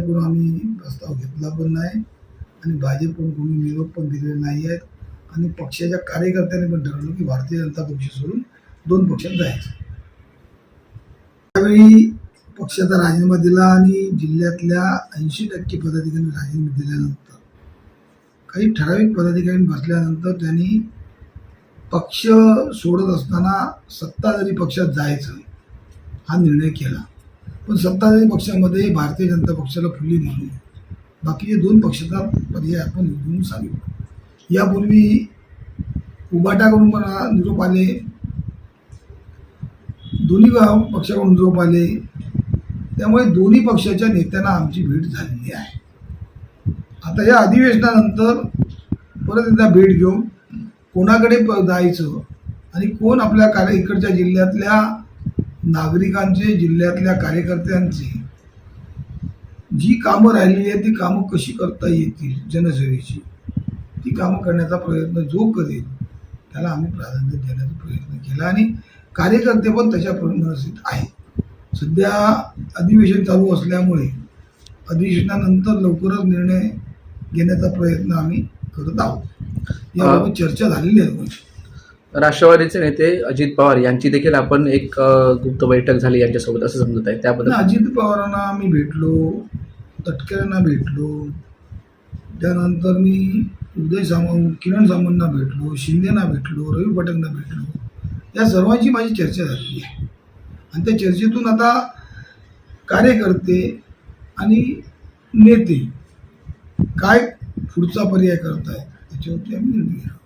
कडून आम्ही प्रस्ताव घेतला पण नाही. आणि भाजपकडून कोणी निरोप पण दिलेले नाही आहेत. आणि पक्षाच्या कार्यकर्त्यांनी पण ठरवलं की भारतीय जनता पक्ष सोडून दोन पक्षात जायचं. त्यावेळी पक्षाचा राजीनामा दिला आणि जिल्ह्यातल्या ऐंशी टक्के पदाधिकाऱ्यांनी राजीनामा दिल्यानंतर काही ठराविक पदाधिकाऱ्यांनी बसल्यानंतर त्यांनी पक्ष सोडत असताना सत्ताधारी पक्षात जायचं हा निर्णय केला. पण सत्ताधारी पक्षामध्ये भारतीय जनता पक्षाला फुली म्हणून बाकीचे दोन पक्षाचा पर्याय आपण निवडून सांगितलं यापूर्वी उबाटाकडून पण निरोप आले. दोन्ही पक्षाकडून निरोप आले. त्यामुळे दोन्ही पक्षाच्या नेत्यांना आमची भेट झालेली आहे. आता या अधिवेशनानंतर परत एकदा भेट घेऊन कोणाकडे प- जायचं आणि कोण आपल्या कार्य इकडच्या जिल्ह्यातल्या नागरिकांचे जिल्ह्यातल्या कार्यकर्त्यांची. जी कामं राहिलेली आहेत ती कामं कशी करता येतील जनसेवेची? ती कामं करण्याचा प्रयत्न जो करेल त्याला आम्ही प्राधान्य देण्याचा प्रयत्न केला आणि कार्यकर्ते पण त्याच्या मनस्थित आहे सध्या अधिवेशन चालू असल्यामुळे अधिवेशनानंतर लवकरच निर्णय घेण्याचा प्रयत्न आम्ही करत आहोत. याबाबत चर्चा झालेली आहे. राष्ट्रवादीचे नेते अजित पवार यांची देखील आपण एक गुप्त बैठक झाली यांच्यासोबत असं समजत आहे. त्याबद्दल अजित पवारांना मी भेटलो तटकरेंना भेटलो त्यानंतर मी उदय सामंत किरण सामंतना भेटलो शिंदेना भेटलो रवी पटकना भेटलो या सर्वांची माझी चर्चा झालेली आहे. आणि त्या चर्चेतून आता कार्यकर्ते आणि नेते काय पुढचा पर्याय करतायत त्याच्यावरती आम्ही निर्णय घेऊ